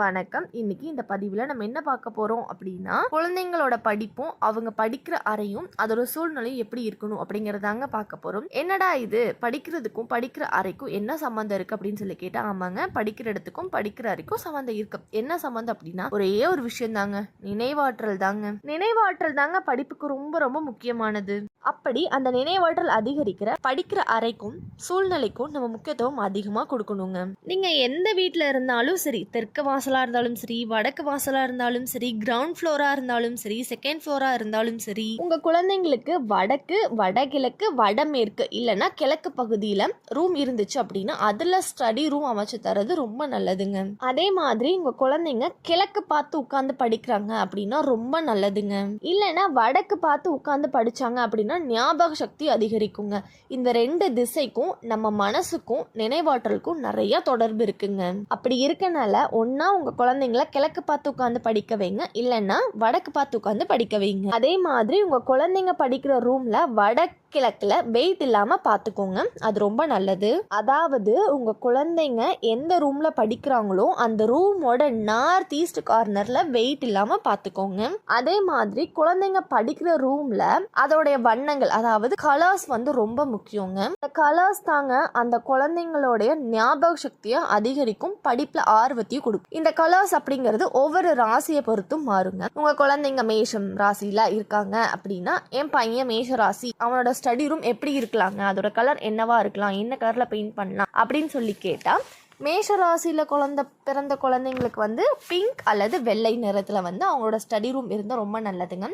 வணக்கம். இன்னைக்கு இந்த பதிவில் நம்ம என்ன பார்க்க போகிறோம் அப்படின்னா குழந்தைங்களோட படிப்பும் அவங்க படிக்கிற அறையும் அதோட சூழ்நிலையும் எப்படி இருக்கணும் அப்படிங்கிறதாங்க பார்க்க போகிறோம் என்னடா இது? படிக்கிறதுக்கும் படிக்கிற அறைக்கும் என்ன சம்மந்தம் இருக்குது அப்படின்னு சொல்லி கேட்டால் ஆமாங்க. படிக்கிற இடத்துக்கும் படிக்கிற அறைக்கும் சம்மந்தம் இருக்கு. என்ன சம்மந்தம் அப்படின்னா ஒரே ஒரு விஷயம் தாங்க. நினைவாற்றல் தாங்க. நினைவாற்றல் தாங்க படிப்புக்கு ரொம்ப ரொம்ப முக்கியமானது. அப்படி அந்த நினைவாற்றல் அதிகரிக்கிற படிக்கிற அறைக்கும் சூழ்நிலைக்கும் நம்ம முக்கியத்துவம் அதிகமாக கொடுக்கணுங்க. நீங்கள் எந்த வீட்டில் இருந்தாலும் சரி தெற்கு வாசலாக இருந்தாலும் சரி வடக்கு வாசலாக இருந்தாலும் சரி கிரவுண்ட் ஃப்ளோராக இருந்தாலும் சரி செகண்ட் ஃப்ளோராக இருந்தாலும் சரி உங்கள் குழந்தைங்களுக்கு வடக்கு வடகிழக்கு வடமேற்கு இல்லைன்னா கிழக்கு பகுதியில் ரூம் இருந்துச்சு அப்படின்னா அதில் ஸ்டடி ரூம் அமைச்சு தரது ரொம்ப நல்லதுங்க. அதே மாதிரி உங்கள் குழந்தைங்க கிழக்கு பார்த்து உட்காந்து படிக்கிறாங்க அப்படின்னா ரொம்ப நல்லதுங்க. இல்லைன்னா வடக்கு பார்த்து உட்காந்து படிச்சாங்க அப்படின்னா ஞாபக சக்தி அதிகரிக்குங்க. இந்த ரெண்டு திசைக்கும் நம்ம மனசுக்கும் நினைவாற்றலுக்கும் நிறைய தொடர்பு இருக்குங்க. அப்படி இருக்கனால ஒன்றா உங்கள் குழந்தைங்கள கிழக்கு பார்த்து உட்காந்து படிக்க வைங்க. இல்லைன்னா வடக்கு பார்த்து உட்காந்து படிக்க வைங்க. அதே மாதிரி உங்கள் குழந்தைங்க படிக்கிற ரூமில் வடகிழக்கில் வெயிட் இல்லாமல் பார்த்துக்கோங்க. அது ரொம்ப நல்லது. அதாவது உங்கள் குழந்தைங்க எந்த ரூமில் படிக்கிறாங்களோ அந்த ரூமோட நார்த் ஈஸ்ட் கார்னரில் வெயிட் இல்லாமல் பார்த்துக்கோங்க. அதே மாதிரி குழந்தைங்க படிக்கிற ரூமில் அதோடைய வண்ணங்கள் அதாவது கலர்ஸ் வந்து ரொம்ப முக்கியங்க. இந்த கலர்ஸ் தாங்க அந்த குழந்தைங்களுடைய ஞாபக சக்தியை அதிகரிக்கும் படிப்பில் ஆர்வத்தையும் கொடுக்கும். இந்த கலர்ஸ் அப்படிங்கிறது ஒவ்வொரு ராசியை பொறுத்தும் மாறுங்க. உங்க குழந்தைங்க மேஷம் ராசியில இருக்காங்க அப்படின்னா என் பையன் மேஷ ராசி அவனோட ஸ்டடி ரூம் எப்படி இருக்கலாங்க? அதோட கலர் என்னவா இருக்கலாம்? என்ன கலர்ல பெயிண்ட் பண்ணலாம்? அப்படின்னு சொல்லி கேட்டா மேஷ ராசியில் குழந்த பிறந்த குழந்தைங்களுக்கு வந்து பிங்க் அல்லது வெள்ளை நிறத்தில் வந்து அவங்களோட ஸ்டடி ரூம் இருந்தால் ரொம்ப நல்லதுங்க.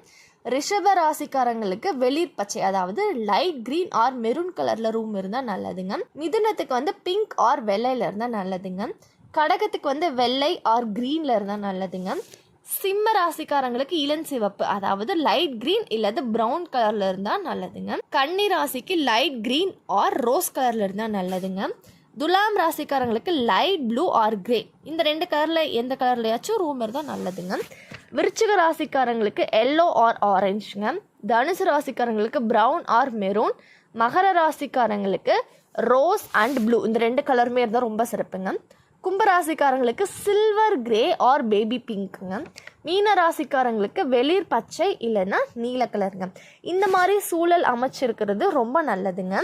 ரிஷப ராசிக்காரங்களுக்கு வெளிர் பச்சை அதாவது லைட் கிரீன் ஆர் மெரூன் கலரில் ரூம் இருந்தால் நல்லதுங்க. மிதுனத்துக்கு வந்து பிங்க் ஆர் வெள்ளையில் இருந்தால் நல்லதுங்க. கடகத்துக்கு வந்து வெள்ளை ஆர் க்ரீனில் இருந்தால் நல்லதுங்க. சிம்ம ராசிக்காரங்களுக்கு இளஞ்சிவப்பு அதாவது லைட் கிரீன் இல்லது ப்ரௌன் கலரில் இருந்தால் நல்லதுங்க. கன்னி ராசிக்கு லைட் கிரீன் ஆர் ரோஸ் கலரில் இருந்தால் நல்லதுங்க. துலாம் ராசிக்காரங்களுக்கு லைட் ப்ளூ ஆர் கிரே இந்த ரெண்டு கலரில் எந்த கலர்லையாச்சும் ரூம் இருந்தால் நல்லதுங்க. விருச்சிக ராசிக்காரங்களுக்கு எல்லோ ஆர் ஆரஞ்சுங்க தனுசு ராசிக்காரங்களுக்கு ப்ரௌன் ஆர் மெரூன் மகர ராசிக்காரங்களுக்கு ரோஸ் அண்ட் ப்ளூ இந்த ரெண்டு கலருமே இருந்தால் ரொம்ப சிறப்புங்க. கும்பராசிக்காரங்களுக்கு சில்வர் கிரே ஆர் பேபி பிங்க்குங்க மீன ராசிக்காரங்களுக்கு வெளிர் பச்சை இல்லைன்னா நீல கலருங்க இந்த மாதிரி சூழல் அமைச்சிருக்கிறது ரொம்ப நல்லதுங்க.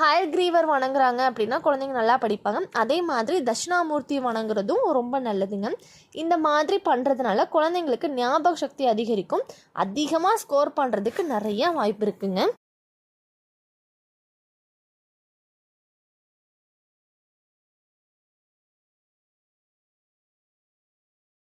ஹயர் கிரீவர் வணங்குறாங்க அப்படின்னா குழந்தைங்க நல்லா படிப்பாங்க. அதே மாதிரி தட்சிணாமூர்த்தி வணங்குறதும் ரொம்ப நல்லதுங்க. இந்த மாதிரி பண்ணுறதுனால குழந்தைங்களுக்கு ஞாபக சக்தி அதிகரிக்கும். அதிகமாக ஸ்கோர் பண்ணுறதுக்கு நிறைய வாய்ப்பு இருக்குங்க.